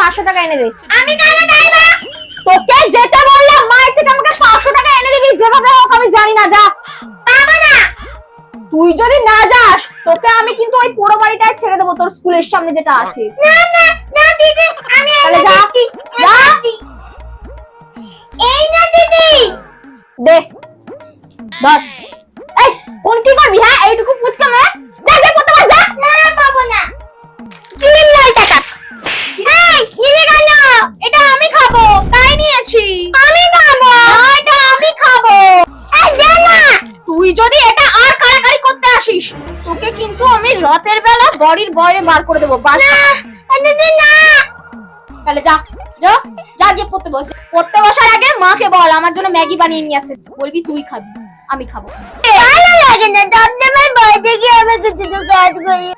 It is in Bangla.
পাঁচশো টাকা এনে দে। আমি কেন তোকে যেতে বললাম মায়ের থেকে আমাকে পাঁচশো টাকা এনে দিবি যেভাবে হোক আমি জানি না যা। পাবো না। তুই যদি না যাস তোকে আমি কিন্তু ওই পুরো বাড়িটায় ছেড়ে দেবো তোর স্কুলের সামনে যেটা আছে। না না না দিদি আমি তাহলে যা। যা। এই না দিদি। দে। ধর। যদি এটা আর কারাকারি করতে আসিস তোকে কিন্তু আমি রাতের বেলা বড়ির বয়রে বার করে দেবো না না তাহলে যা যা যা গিয়ে পড়তে বস। পড়তে বসার আগে মাকে বল আমার জন্য ম্যাগি বানিয়ে নিয়ে আসে বলবি তুই খাবি আমি খাব। ভালো লাগে না দমদমের বয়সে গিয়ে আমি কিছু তো কাজ করি।